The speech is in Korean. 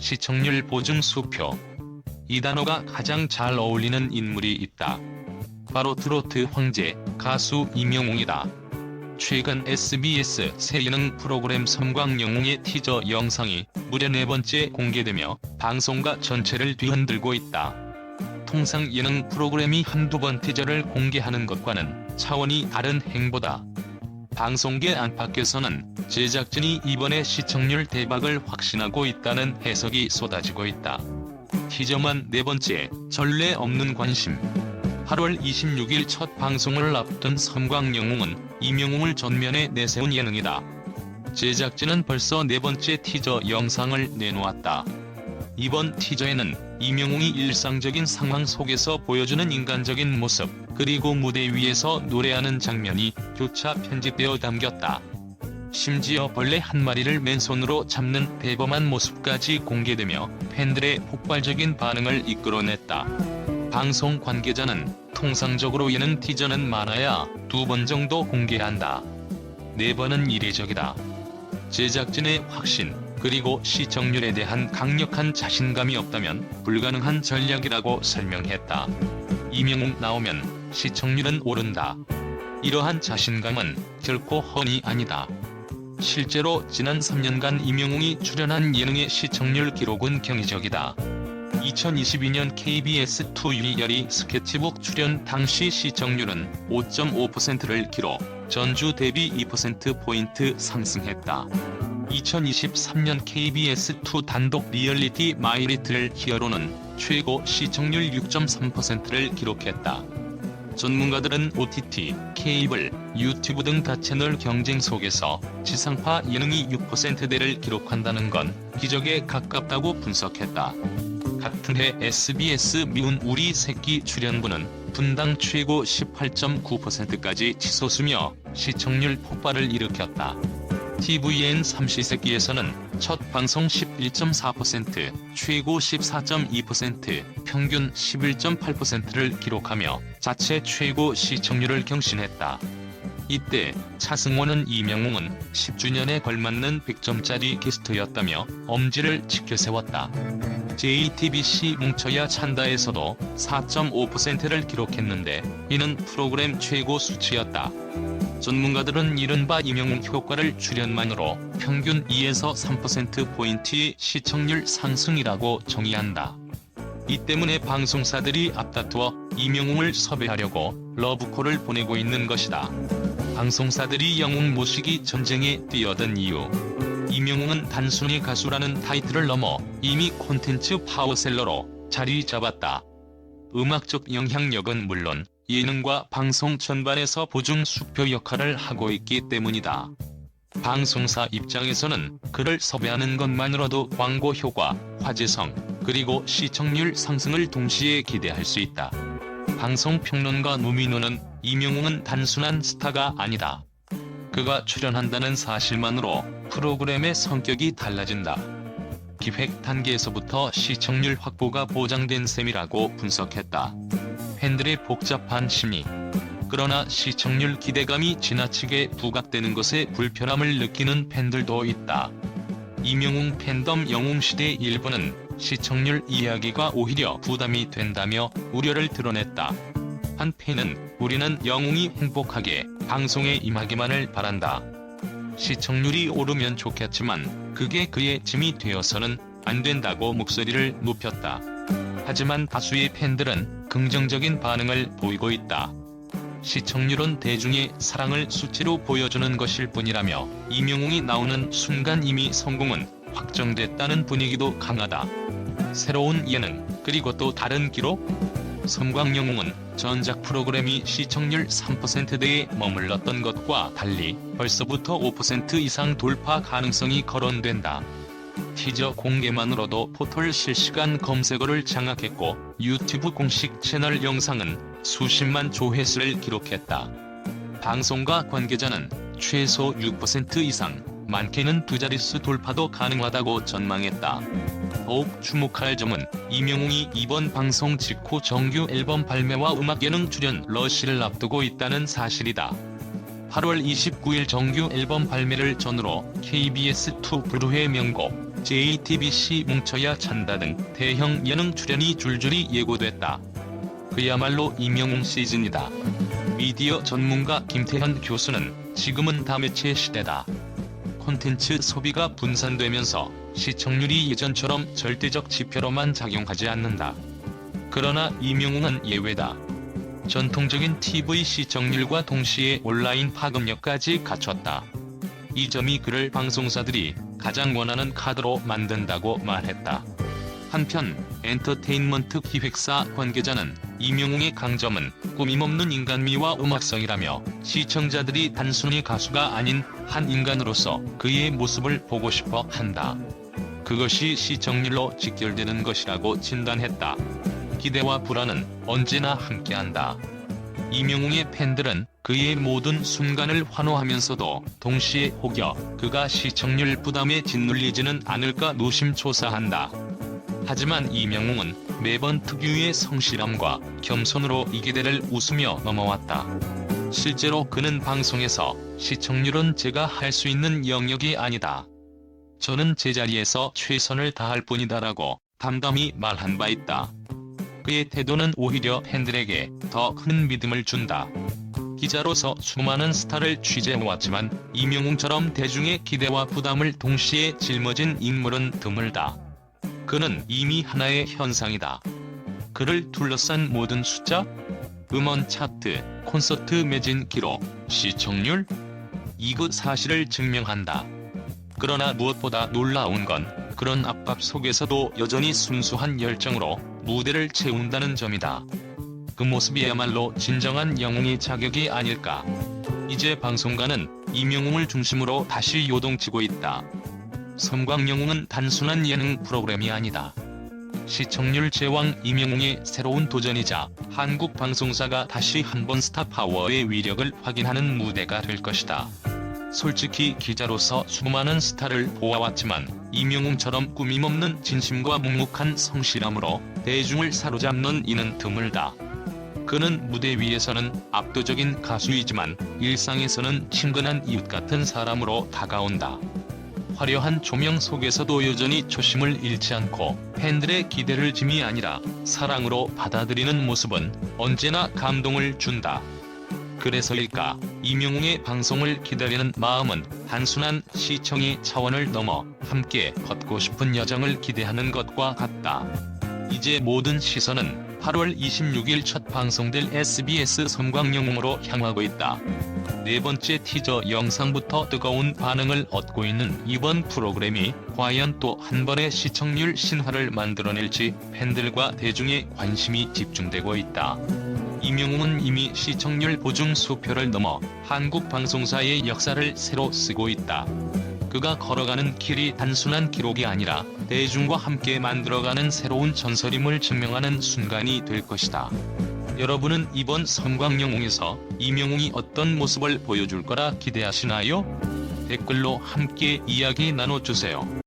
시청률 보증 수표. 이 단어가 가장 잘 어울리는 인물이 있다. 바로 트로트 황제, 가수 이명웅이다. 최근 SBS 새 예능 프로그램 섬광영웅의 티저 영상이 무려 네 번째 공개되며 방송가 전체를 뒤흔들고 있다. 통상 예능 프로그램이 한두 번 티저를 공개하는 것과는 차원이 다른 행보다. 방송계 안팎에서는 제작진이 이번에 시청률 대박을 확신하고 있다는 해석이 쏟아지고 있다. 티저만 네 번째, 전례 없는 관심. 8월 26일 첫 방송을 앞둔 섬광영웅은 이명웅을 전면에 내세운 예능이다. 제작진은 벌써 네 번째 티저 영상을 내놓았다. 이번 티저에는 이명웅이 일상적인 상황 속에서 보여주는 인간적인 모습, 그리고 무대 위에서 노래하는 장면이 교차 편집되어 담겼다. 심지어 벌레 한 마리를 맨손으로 잡는 대범한 모습까지 공개되며 팬들의 폭발적인 반응을 이끌어냈다. 방송 관계자는 통상적으로 예능 티저는 많아야 두 번 정도 공개한다. 네 번은 이례적이다. 제작진의 확신, 그리고 시청률에 대한 강력한 자신감이 없다면 불가능한 전략이라고 설명했다. 이명웅 나오면 시청률은 오른다. 이러한 자신감은 결코 허니 아니다. 실제로 지난 3년간 이명웅이 출연한 예능의 시청률 기록은 경이적이다. 2022년 KBS2 유희열이 스케치북 출연 당시 시청률은 5.5%를 기록, 전주 대비 2%포인트 상승했다. 2023년 KBS2 단독 리얼리티 마이리틀 히어로는 최고 시청률 6.3%를 기록했다. 전문가들은 OTT, 케이블, 유튜브 등 다채널 경쟁 속에서 지상파 예능이 6%대를 기록한다는 건 기적에 가깝다고 분석했다. 같은 해 SBS 미운 우리 새끼 출연분은 분당 최고 18.9%까지 치솟으며 시청률 폭발을 일으켰다. TVN 삼시세끼에서는 첫 방송 11.4%, 최고 14.2%, 평균 11.8%를 기록하며 자체 최고 시청률을 경신했다. 이때 차승원은 이명웅은 10주년에 걸맞는 100점짜리 게스트였다며 엄지를 지켜세웠다. JTBC 뭉쳐야 찬다에서도 4.5%를 기록했는데 이는 프로그램 최고 수치였다. 전문가들은 이른바 이명웅 효과를 출연만으로 평균 2에서 3%포인트의 시청률 상승이라고 정의한다. 이 때문에 방송사들이 앞다투어 이명웅을 섭외하려고 러브콜을 보내고 있는 것이다. 방송사들이 영웅 모시기 전쟁에 뛰어든 이유. 이명웅은 단순히 가수라는 타이틀을 넘어 이미 콘텐츠 파워셀러로 자리 잡았다. 음악적 영향력은 물론 예능과 방송 전반에서 보증 수표 역할을 하고 있기 때문이다. 방송사 입장에서는 그를 섭외하는 것만으로도 광고 효과, 화제성, 그리고 시청률 상승을 동시에 기대할 수 있다. 방송평론가 노민호는 이명웅은 단순한 스타가 아니다. 그가 출연한다는 사실만으로 프로그램의 성격이 달라진다. 기획 단계에서부터 시청률 확보가 보장된 셈이라고 분석했다. 팬들의 복잡한 심리. 그러나 시청률 기대감이 지나치게 부각되는 것에 불편함을 느끼는 팬들도 있다. 이명웅 팬덤 영웅시대 일부는 시청률 이야기가 오히려 부담이 된다며 우려를 드러냈다. 한 팬은 우리는 영웅이 행복하게 방송에 임하기만을 바란다. 시청률이 오르면 좋겠지만 그게 그의 짐이 되어서는 안 된다고 목소리를 높였다. 하지만 다수의 팬들은 긍정적인 반응을 보이고 있다. 시청률은 대중의 사랑을 수치로 보여주는 것일 뿐이라며 이명웅이 나오는 순간 이미 성공은 확정됐다는 분위기도 강하다. 새로운 예능, 그리고 또 다른 기록? 섬광영웅은 전작 프로그램이 시청률 3%대에 머물렀던 것과 달리 벌써부터 5% 이상 돌파 가능성이 거론된다. 티저 공개만으로도 포털 실시간 검색어를 장악했고 유튜브 공식 채널 영상은 수십만 조회수를 기록했다. 방송가 관계자는 최소 6% 이상, 많게는 두 자릿수 돌파도 가능하다고 전망했다. 더욱 주목할 점은 이명웅이 이번 방송 직후 정규 앨범 발매와 음악 예능 출연 러시를 앞두고 있다는 사실이다. 8월 29일 정규 앨범 발매를 전후로 KBS2 브루의 명곡 JTBC 뭉쳐야 찬다 등 대형 예능 출연이 줄줄이 예고됐다. 그야말로 이명웅 시즌이다. 미디어 전문가 김태현 교수는 지금은 다매체 시대다. 콘텐츠 소비가 분산되면서 시청률이 예전처럼 절대적 지표로만 작용하지 않는다. 그러나 이명웅은 예외다. 전통적인 TV 시청률과 동시에 온라인 파급력까지 갖췄다. 이 점이 그를 방송사들이 가장 원하는 카드로 만든다고 말했다. 한편 엔터테인먼트 기획사 관계자는 이명웅의 강점은 꾸밈없는 인간미와 음악성이라며 시청자들이 단순히 가수가 아닌 한 인간으로서 그의 모습을 보고 싶어 한다. 그것이 시청률로 직결되는 것이라고 진단했다. 기대와 불안은 언제나 함께한다. 이명웅의 팬들은 그의 모든 순간을 환호하면서도 동시에 혹여 그가 시청률 부담에 짓눌리지는 않을까 노심초사한다. 하지만 이명웅은 매번 특유의 성실함과 겸손으로 이 기대를 웃으며 넘어왔다. 실제로 그는 방송에서 시청률은 제가 할 수 있는 영역이 아니다. 저는 제자리에서 최선을 다할 뿐이다라고 담담히 말한 바 있다. 그의 태도는 오히려 팬들에게 더 큰 믿음을 준다. 기자로서 수많은 스타를 취재해왔지만 이명웅처럼 대중의 기대와 부담을 동시에 짊어진 인물은 드물다. 그는 이미 하나의 현상이다. 그를 둘러싼 모든 숫자, 음원 차트, 콘서트 매진 기록, 시청률, 이그 사실을 증명한다. 그러나 무엇보다 놀라운 건 그런 압박 속에서도 여전히 순수한 열정으로 무대를 채운다는 점이다. 그 모습이야말로 진정한 영웅의 자격이 아닐까. 이제 방송가는 이명웅을 중심으로 다시 요동치고 있다. 섬광영웅은 단순한 예능 프로그램이 아니다. 시청률 제왕 이명웅의 새로운 도전이자 한국 방송사가 다시 한번 스타 파워의 위력을 확인하는 무대가 될 것이다. 솔직히 기자로서 수많은 스타를 보아왔지만 이명웅처럼 꾸밈없는 진심과 묵묵한 성실함으로 대중을 사로잡는 이는 드물다. 그는 무대 위에서는 압도적인 가수이지만 일상에서는 친근한 이웃 같은 사람으로 다가온다. 화려한 조명 속에서도 여전히 초심을 잃지 않고 팬들의 기대를 짐이 아니라 사랑으로 받아들이는 모습은 언제나 감동을 준다. 그래서일까 이명웅의 방송을 기다리는 마음은 단순한 시청의 차원을 넘어 함께 걷고 싶은 여정을 기대하는 것과 같다. 이제 모든 시선은 8월 26일 첫 방송될 SBS 섬광영웅으로 향하고 있다. 네 번째 티저 영상부터 뜨거운 반응을 얻고 있는 이번 프로그램이 과연 또 한 번의 시청률 신화를 만들어낼지 팬들과 대중의 관심이 집중되고 있다. 이명웅은 이미 시청률 보증 수표를 넘어 한국 방송사의 역사를 새로 쓰고 있다. 그가 걸어가는 길이 단순한 기록이 아니라 대중과 함께 만들어가는 새로운 전설임을 증명하는 순간이 될 것이다. 여러분은 이번 섬광영웅에서 이명웅이 어떤 모습을 보여줄 거라 기대하시나요? 댓글로 함께 이야기 나눠주세요.